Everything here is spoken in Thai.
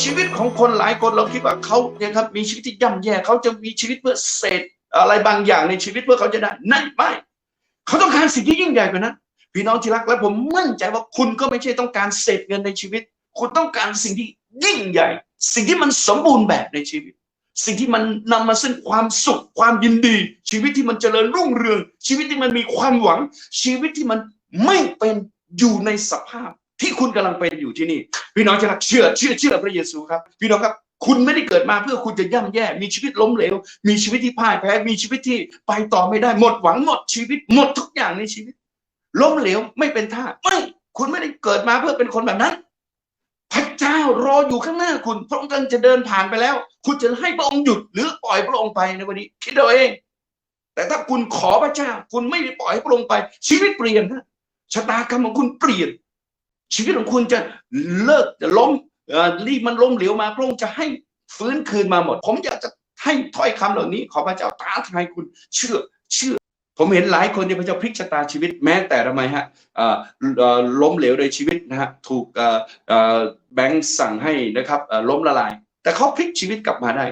ชีวิตของคนหลายคนเราคิดว่าเขาเนี่ยครับมีชีวิตที่ย่ำแย่เขาจะมีชีวิตเพื่อเศษอะไรบางอย่างในชีวิตเพื่อเขาจะได้นั่นไม่เขาต้องการสิ่งที่ยิ่งใหญ่กว่านั้นพี่น้องที่รักและผมมั่นใจว่าคุณก็ไม่ใช่ต้องการเศษเงินในชีวิต คุณต้องการสิ่งที่ยิ่งใหญ่ สิ่งที่มันสมบูรณ์แบบในชีวิต สิ่งที่มันนำมาซึ่งความสุขความยินดี ชีวิตที่มันเจริญรุ่งเรือง ชีวิตที่มันมีความหวัง ชีวิตที่มันไม่เป็นอยู่ในสภาพ ที่คุณกำลังเป็นอยู่ที่นี่ พี่น้องที่รักเชื่อเชื่อเชื่อพระเยซูครับ พี่น้องครับคุณไม่ได้เกิดมาเพื่อคุณจะย่ำแย่ มีชีวิตล้มเหลว มีชีวิตที่พ่ายแพ้ มีชีวิตที่ไปต่อไม่ได้ หมดหวังหมดชีวิต หมดทุกอย่างในชีวิต ล้มเหลวไม่เป็นท่า ไม่ คุณไม่ได้เกิดมาเพื่อเป็นคนแบบนั้น พระเจ้ารออยู่ข้างหน้าคุณ พระองค์กำลังจะเดินผ่านไปแล้ว คุณจะให้พระองค์หยุดหรือปล่อยพระองค์ไปในวันนี้คิดเอาเอง แต่ถ้าคุณขอพระเจ้า คุณไม่ได้ปล่อยให้พระองค์ไป ชีวิตเปลี่ยนนะ ชะตากรรมของคุณเปลี่ยน ชีวิตของคุณจะเลิกจะล้มรีบมันล้มเหลวมาพระองค์จะให้ฟื้นคืนมาหมด ผมอยากจะให้ถ้อยคำเหล่านี้ ขอพระเจ้าท้าทายคุณเชื่อเชื่อ ผมเห็นหลายคนที่พระเจ้าพลิกชะตาชีวิตแม้แต่ทำไมฮะล้มเหลวในชีวิตนะฮะถูกแบงค์สั่งให้นะครับล้มละลาย แต่เขาพลิกชีวิตกลับมาได้